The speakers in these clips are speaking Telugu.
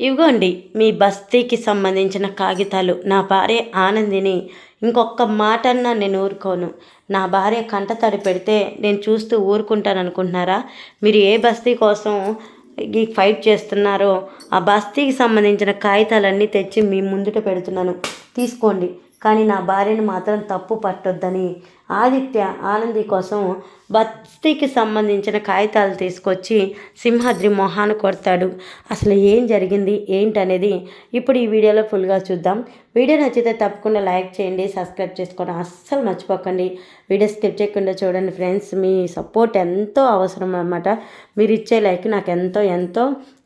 ఇవ్వండి మీ బస్తీకి సంబంధించిన కాగితాలు. నా భార్య ఆనందిని ఇంకొక మాటన్నా నేను ఊరుకోను. నా భార్య కంటతడి పెడితే నేను చూస్తూ ఊరుకుంటాను అనుకుంటున్నారా మీరు ఏ బస్తీ కోసం ఈ ఫైట్ చేస్తున్నారో ఆ బస్తీకి సంబంధించిన కాగితాలన్నీ తెచ్చి మీ ముందుట పెడుతున్నాను. తీసుకోండి కానీ నా భార్యను మాత్రం తప్పు పట్టొద్దని ఆదిత్య ఆనంది కోసం బస్తీకి సంబంధించిన కాగితాలు తీసుకొచ్చి సింహాద్రి మొహాను కొడతాడు. అసలు ఏం జరిగింది? ఏంటనేది ఇప్పుడు ఈ వీడియోలో ఫుల్గా చూద్దాం. వీడియో నచ్చితే తప్పకుండా లైక్ చేయండి సబ్స్క్రైబ్ చేసుకోవడం అస్సలు మర్చిపోకండి. వీడియో స్కిప్ చేయకుండా చూడండి ఫ్రెండ్స్. మీ సపోర్ట్ ఎంతో అవసరం అనమాట మీరు ఇచ్చే లైక్ నాకు ఎంతో ఎంతో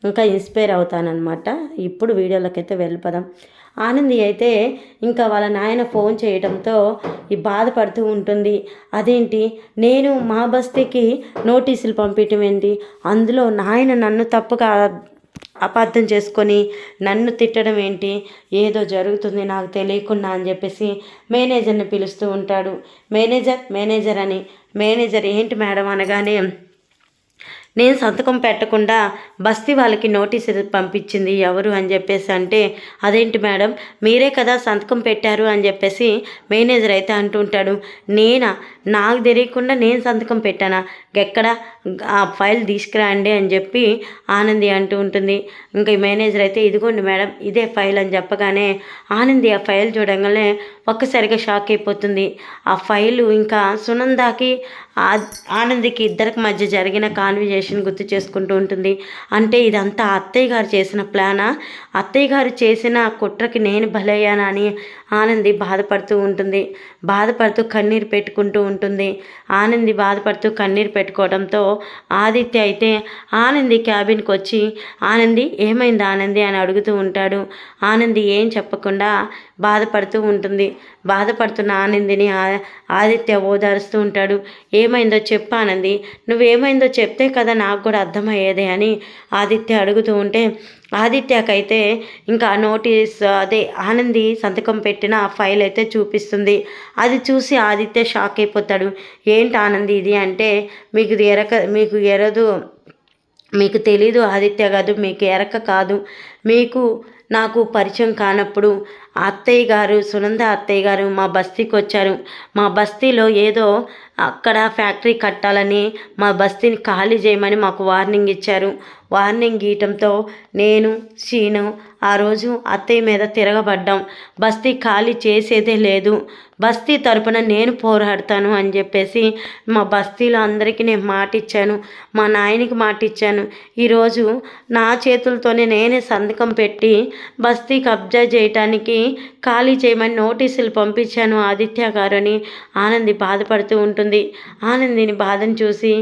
ఇంకా ఇన్స్పైర్ అవుతానమాట ఇప్పుడు వీడియోలోకి అయితే వెళ్ళిపోదాం. ఆనంది అయితే ఇంకా వాళ్ళ నాయన ఫోన్ చేయడంతో ఈ బాధపడుతూ ఉంటుంది. అదేంటి? నేను మా బస్తీకి నోటీసులు పంపించడం ఏంటి? అందులో నాయన నన్ను తప్పుగా అపార్థం చేసుకొని నన్ను తిట్టడం ఏంటి? ఏదో జరుగుతుంది నాకు తెలియకుండా అని చెప్పేసి మేనేజర్ని పిలుస్తూ ఉంటాడు. మేనేజర్ మేనేజర్ అని. మేనేజర్ ఏంటి మేడం అనగానే నేను సంతకం పెట్టకుండా బస్తీ వాళ్ళకి నోటీస్ పంపించింది ఎవరు అని చెప్పేసి అంటే అదేంటి మేడం మీరే కదా సంతకం పెట్టారు అని చెప్పేసి మేనేజర్ అయితే అంటుంటాడు. నేనా? నాకు తెలియకుండా నేను సంతకం పెట్టానా? ఎక్కడ? ఆ ఫైల్ తీసుకురండి అని చెప్పి ఆనంది అంటూ ఉంటుంది. ఇంకా మేనేజర్ అయితే ఇదిగోండి మేడం ఇదే ఫైల్ అని చెప్పగానే ఆనంది ఆ ఫైల్ చూడగానే ఒక్కసారిగా షాక్ అయిపోతుంది. ఆ ఫైలు ఇంకా సునందాకి ఆనందికి ఇద్దరికి మధ్య జరిగిన కాన్వర్జేషన్ గుర్తు చేసుకుంటూ ఉంటుంది. అంటే ఇదంతా అత్తయ్య గారు చేసిన ప్లానా? అత్తయ్య గారు చేసిన కుట్రకి నేను బలయ్యానా అని ఆనంది బాధపడుతూ ఉంటుంది. బాధపడుతూ కన్నీరు పెట్టుకుంటూ ఉంటుంది. ఆనంది బాధపడుతూ కన్నీరు పెట్టుకోవడంతో ఆదిత్య అయితే ఆనంది క్యాబిన్కి వచ్చి ఆనంది ఏమైంది ఆనంది? అని అడుగుతూ ఉంటాడు. ఆనంది ఏం చెప్పకుండా బాధపడుతూ ఉంటుంది. బాధపడుతున్న ఆనందిని ఆదిత్య ఓదారుస్తూ ఉంటాడు. ఏమైందో చెప్పు ఆనంది. నువ్వేమైందో చెప్తే కదా నాకు కూడా అర్థమయ్యేదే అని ఆదిత్య అడుగుతూ ఉంటే ఆదిత్యకైతే ఇంకా నోటీస్ అదే ఆనంది సంతకం పెట్టిన ఆ ఫైల్ అయితే చూపిస్తుంది. అది చూసి ఆదిత్య షాక్ అయిపోతాడు. ఏంటి ఆనంది ఇది అంటే మీకు ఎరక మీకు ఎరదు మీకు తెలీదు ఆదిత్య కాదు మీకు ఎరక కాదు. మీకు నాకు పరిచయం కానప్పుడు అత్తయ్య గారు సునంద అత్తయ్య గారు మా బస్తీకి వచ్చారు. మా బస్తీలో ఏదో అక్కడ ఫ్యాక్టరీ కట్టాలని మా బస్తీని ఖాళీ చేయమని మాకు వార్నింగ్ ఇచ్చారు. వార్నింగ్ ఇవ్వటంతో నేను శీను ఆ రోజు అత్తయ్య మీద తిరగబడ్డాం. బస్తీ ఖాళీ చేసేదే లేదు. బస్తీ తరపున నేను పోరాడతాను అని చెప్పేసి మా బస్తీలో అందరికీ నేను మాట ఇచ్చాను మా నాయనికి మాట ఇచ్చాను ఈరోజు నా చేతులతోనే నేనే సంతకం పెట్టి బస్తీ కబ్జా చేయటానికి ఖాళీ చేయమని నోటీసులు పంపించాను ఆదిత్య గారని. ఆనంది బాధపడుతూ ఉంటుంది. ఆనందిని బాధను చూసి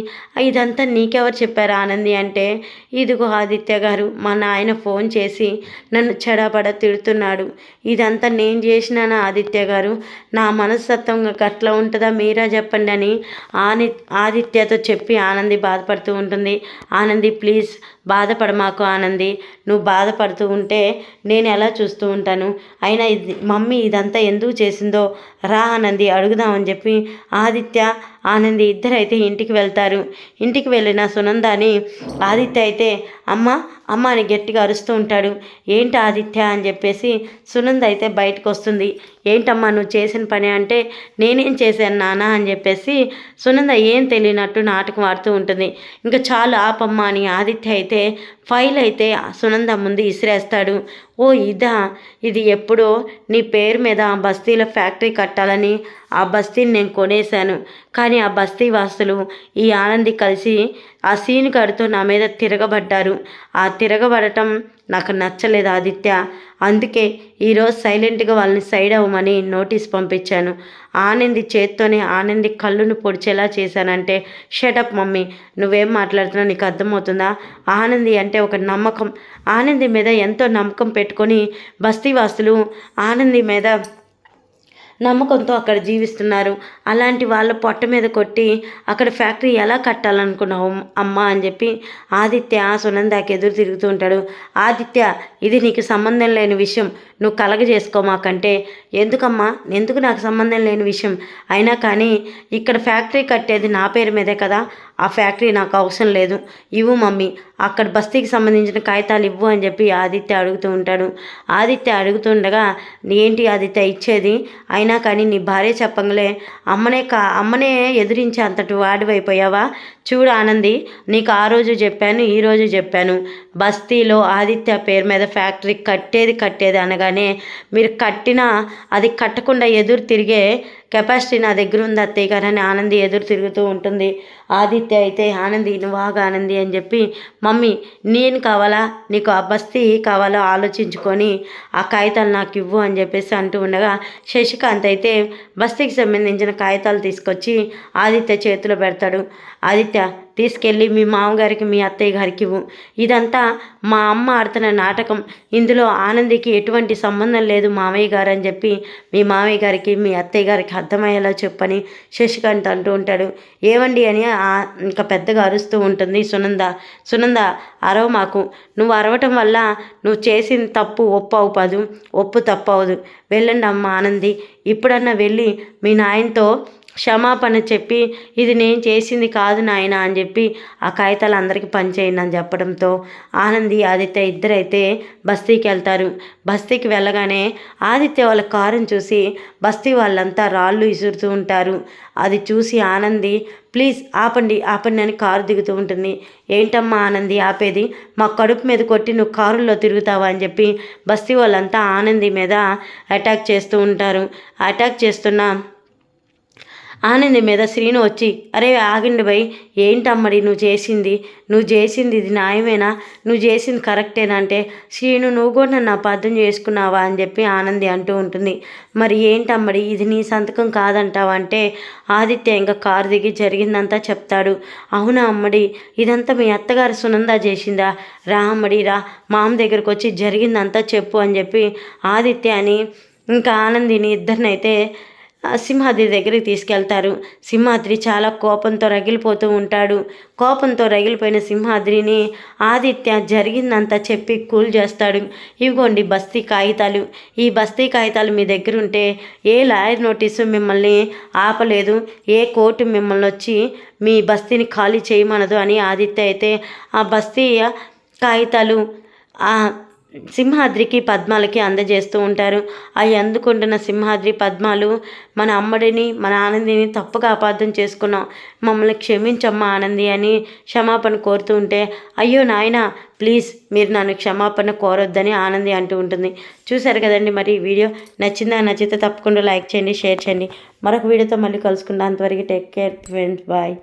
ఇదంతా నీకెవరు చెప్పారు ఆనంది అంటే? ఇదిగో ఆదిత్య గారు మా నాయన ఫోన్ చేసి నన్ను చెడబడ తిడుతున్నాడు. ఇదంతా నేను చేసినాను ఆదిత్య గారు? నా మనస్తత్వంగా గట్ల ఉంటుందా మీరా చెప్పండి అని ఆని ఆదిత్యతో చెప్పి ఆనంది బాధపడుతూ ఉంటుంది. ఆనంది ప్లీజ్ బాధపడ మాకు ఆనంది. నువ్వు బాధపడుతూ ఉంటే నేను ఎలా చూస్తూ ఉంటాను? అయినా ఇది మమ్మీ ఇదంతా ఎందుకు చేసిందో రా ఆనంది అడుగుదామని చెప్పి ఆదిత్య ఆనంది ఇద్దరైతే ఇంటికి వెళ్తారు. ఇంటికి వెళ్ళిన సునందాని ఆదిత్య అయితే అమ్మ అమ్మ అని గట్టిగా అరుస్తూ ఉంటాడు. ఏంటి ఆదిత్య అని చెప్పేసి సునంద అయితే బయటకు వస్తుంది ఏంటమ్మా నువ్వు చేసిన పని అంటే నేనేం చేశాను నాన్న అని చెప్పేసి సునంద ఏం తెలియనట్టు నాటకం ఆడుతూ ఉంటుంది. ఇంకా చాలు ఆపమ్మ అని ఆదిత్య అయితే ఫైల్ అయితే సునంద ముందు ఇసిరేస్తాడు. ఓ ఇదా ఇది ఎప్పుడో నీ పేరు మీద ఆ బస్తీలో ఫ్యాక్టరీ కట్టాలని ఆ బస్తీని నేను కొనేశాను. కానీ ఆ బస్తీ వాసులు ఈ ఆనంది కలిసి ఆ సీన్ కడుతూ నా మీద తిరగబడ్డారు. ఆ తిరగబడటం నాకు నచ్చలేదు ఆదిత్య. అందుకే ఈరోజు సైలెంట్గా వాళ్ళని సైడ్ అవ్వమని నోటీస్ పంపించాను. ఆనంది చేత్తోనే ఆనంది కళ్ళును పొడిచేలా చేశానంటే షటప్ మమ్మీ. నువ్వేం మాట్లాడుతున్నావు? నీకు అర్థమవుతుందా? ఆనంది అంటే ఒక నమ్మకం. ఆనంది మీద ఎంతో నమ్మకం పెట్టుకొని బస్తీవాసులు ఆనంది మీద నమ్మకంతో అక్కడ జీవిస్తున్నారు. అలాంటి వాళ్ళ పొట్ట మీద కొట్టి అక్కడ ఫ్యాక్టరీ ఎలా కట్టాలనుకున్నావు అమ్మ అని చెప్పి ఆదిత్య సునందాకి ఎదురు తిరుగుతూ ఉంటాడు. ఆదిత్య ఇది నీకు సంబంధం లేని విషయం. నువ్వు కలగజేసుకోమాకంటే ఎందుకమ్మా? ఎందుకు నాకు సంబంధం లేని విషయం? అయినా కానీ ఇక్కడ ఫ్యాక్టరీ కట్టేది నా పేరు మీదే కదా. ఆ ఫ్యాక్టరీ నాకు అవసరం లేదు. ఇవ్వు మమ్మీ. అక్కడ బస్తీకి సంబంధించిన కాగితాలు ఇవ్వు అని చెప్పి ఆదిత్య అడుగుతూ ఉంటాడు. ఆదిత్య అడుగుతుండగా ఏంటి ఆదిత్య ఇచ్చేది? అయినా కానీ నీ భార్య చెప్పంగలే. అమ్మనే కా అమ్మనే ఎదిరించే అంతటి వాడివైపోయావా? చూడు ఆనంది నీకు ఆ రోజు చెప్పాను ఈ రోజు చెప్పాను. బస్తీలో ఆదిత్య పేరు మీద ఫ్యాక్టరీ కట్టేది కట్టేది అనగా అనగానే మీరు కట్టినా అది కట్టకుండా ఎదురు తిరిగే కెపాసిటీ నా దగ్గర ఉంది అత్తయ్య గారు అని ఆనంది ఎదురు తిరుగుతూ ఉంటుంది. ఆదిత్య అయితే ఆనంది నువ్వాగా ఆనంది అని చెప్పి మమ్మీ నేను కావాలా? నీకు ఆ బస్తీ కావాలో ఆలోచించుకొని ఆ కాగితాలు నాకు ఇవ్వు అని చెప్పేసి అంటూ ఉండగా శశికాంత్ అయితే బస్తీకి సంబంధించిన కాగితాలు తీసుకొచ్చి ఆదిత్య చేతిలో పెడతాడు. ఆదిత్య తీసుకెళ్ళి మీ మామగారికి మీ అత్తయ్య గారికి ఇవ్వు. ఇదంతా మా అమ్మ ఆడుతున్న నాటకం. ఇందులో ఆనందికి ఎటువంటి సంబంధం లేదు మామయ్య గారు అని చెప్పి మీ మామయ్య గారికి మీ అత్తయ్య గారికి అర్థమయ్యేలా చెప్పని శశికాంత్ అంటూ ఉంటాడు. ఏవండి అని ఇంకా పెద్దగా అరుస్తూ ఉంటుంది సునంద. సునంద అరవ మాకు. నువ్వు అరవటం వల్ల నువ్వు చేసిన తప్పు ఒప్పు అవుపదు ఒప్పు తప్పు అవదు వెళ్ళండి అమ్మ ఆనంది. ఇప్పుడన్నా వెళ్ళి మీ నాయనతో క్షమాపణ చెప్పి ఇది నేను చేసింది కాదు నాయన అని చెప్పి ఆ కాగితాలు అందరికీ పనిచేయండి అని చెప్పడంతో ఆనంది ఆదిత్య ఇద్దరైతే బస్తీకి వెళ్తారు. బస్తీకి వెళ్ళగానే ఆదిత్య వాళ్ళ కారుని చూసి బస్తీ వాళ్ళంతా రాళ్ళు ఇసురుతూ ఉంటారు. అది చూసి ఆనంది ప్లీజ్ ఆపండి ఆపండి అని కారు దిగుతూ ఉంటుంది. ఏంటమ్మా ఆనంది ఆపేది? మా కడుపు మీద కొట్టి నువ్వు కారుల్లో తిరుగుతావా అని చెప్పి బస్తీ వాళ్ళంతా ఆనంది మీద అటాక్ చేస్తూ ఉంటారు. అటాక్ చేస్తున్న ఆనంది మీద శ్రీను వచ్చి అరే ఆగండి భయ్ ఏంటమ్మడి నువ్వు చేసింది? నువ్వు చేసింది ఇది న్యాయమేనా? నువ్వు చేసింది కరెక్టేనా? అంటే శ్రీను నువ్వు కూడా నన్ను అపార్థం చేసుకున్నావా? అని చెప్పి ఆనంది అంటూ ఉంటుంది. మరి ఏంటమ్మడి ఇది నీ సంతకం కాదంటావా? అంటే ఆదిత్య ఇంకా కారు దిగి జరిగిందంతా చెప్తాడు. అవునా అమ్మడి ఇదంతా మీ అత్తగారు సునంద చేసిందా? రా అమ్మడి రా మామ దగ్గరకు వచ్చి జరిగిందంతా చెప్పు అని చెప్పి ఆదిత్య అని ఇంకా ఆనందిని ఇద్దరినైతే సింహాద్రి దగ్గరికి తీసుకెళ్తారు. సింహాద్రి చాలా కోపంతో రగిలిపోతూ ఉంటాడు. కోపంతో రగిలిపోయిన సింహాద్రిని ఆదిత్య జరిగిందంతా చెప్పి కూల్ చేస్తాడు. ఇవిగోండి బస్తీ కాగితాలు. ఈ బస్తీ కాగితాలు మీ దగ్గర ఉంటే ఏ లాయర్ నోటీసు మిమ్మల్ని ఆపలేదు ఏ కోర్టు మిమ్మల్ని వచ్చి మీ బస్తీని ఖాళీ చేయమనదు అని ఆదిత్య అయితే ఆ బస్తీ కాగితాలు సింహాద్రికి పద్మాలకి అందజేస్తూ ఉంటారు. అవి అందుకుంటున్న సింహాద్రి పద్మాలు మన అమ్మడిని మన ఆనందిని తప్పుగా అపార్థం చేసుకున్నాం. మమ్మల్ని క్షమించమ్మా ఆనంది అని క్షమాపణ కోరుతూ ఉంటే అయ్యో నాయన ప్లీజ్ మీరు నన్ను క్షమాపణ కోరొద్దని ఆనంది అంటూ ఉంటుంది. చూశారు కదండి మరి ఈ వీడియో? నచ్చిందా? నచ్చితే తప్పకుండా లైక్ చేయండి షేర్ చేయండి. మరొక వీడియోతో మళ్ళీ కలుసుకుందాం. అంతవరకు టేక్ కేర్ ఫ్రెండ్స్. బాయ్.